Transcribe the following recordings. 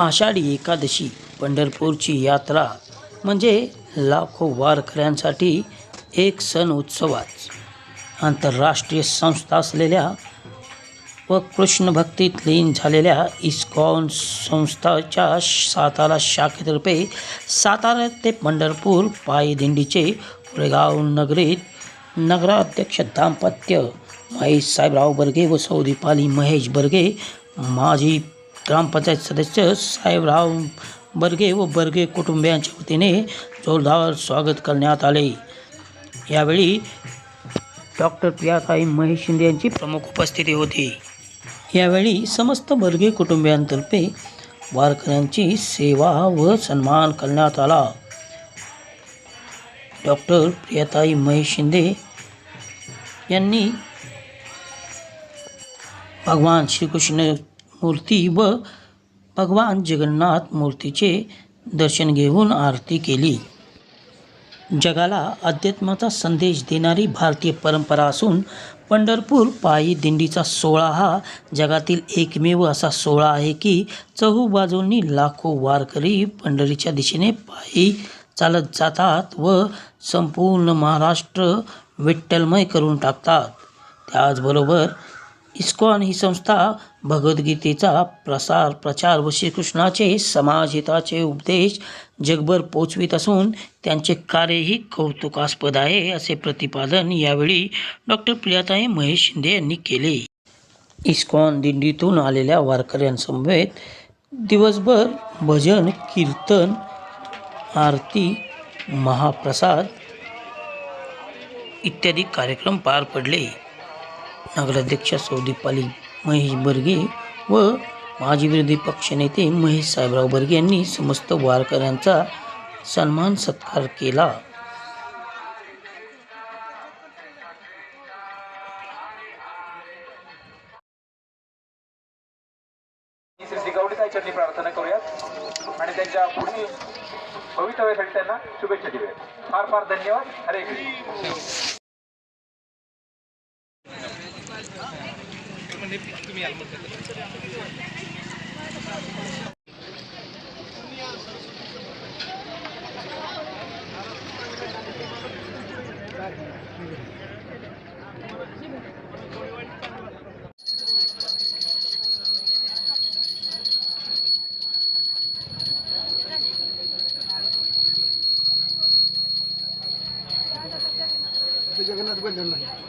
आषाढी एकादशी पंढरपूरची यात्रा म्हणजे लाखो वारकऱ्यांसाठी एक सण उत्सवाच. आंतरराष्ट्रीय संस्था असलेल्या व कृष्ण भक्तीत लीन झालेल्या इस्कॉन संस्थाच्या सातारा शाखेतर्फे सातारा ते पंढरपूर पायदिंडीचे पुरेगाव नगरीत नगराध्यक्ष दाम्पत्य महेश साहेबराव बर्गे व सौदीपाली महेश बर्गे माजी ग्रामपंचायत सदस्य साहेबराव बर्गे व बर्गे कुटुंबियांच्या वतीने जोरदार स्वागत करण्यात आले. यावेळी डॉक्टर प्रियाताई महेश शिंदे यांची प्रमुख उपस्थिती होती. यावेळी समस्त बर्गे कुटुंबियांतर्फे वारकऱ्यांची सेवा व सन्मान करण्यात आला. डॉक्टर प्रियाताई महेश शिंदे यांनी भगवान श्रीकृष्ण मूर्ती व भगवान जगन्नाथ मूर्तीचे दर्शन घेऊन आरती केली. जगाला अध्यात्माचा संदेश देणारी भारतीय परंपरा असून पंढरपूर पायी दिंडीचा सोहळा हा जगातील एकमेव असा सोहळा आहे की चहूबाजूंनी लाखो वारकरी पंढरीच्या दिशेने पायी चालत जातात व संपूर्ण महाराष्ट्र विठ्ठलमय करून टाकतात. त्याचबरोबर इस्कॉन ही संस्था भगवद्गीतेचा प्रसार प्रचार व श्रीकृष्णाचे समाजहिताचे उपदेश जगभर पोचवित असून त्यांचे कार्यही कौतुकास्पद आहे असे प्रतिपादन यावेळी डॉक्टर प्रियाताई महेश शिंदे यांनी केले. इस्कॉन दिंडीतून आलेल्या वारकऱ्यांसमवेत दिवसभर भजन कीर्तन आरती महाप्रसाद इत्यादी कार्यक्रम पार पडले. नगराध्यक्ष सौदीपाली महेश बर्गे व माजी विरोधी पक्षनेते महेश साहेबराव बर्गे यांनी समस्त वारकऱ्यांचा सन्मान सत्कार केला. प्रार्थना करूयात आणि त्यांच्या पुढील भवितव्यासाठी त्यांना शुभेच्छा देऊयात. फार फार धन्यवाद. हरे कृष्ण. जगन्नाथ बंधन नाही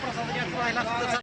प्रसाद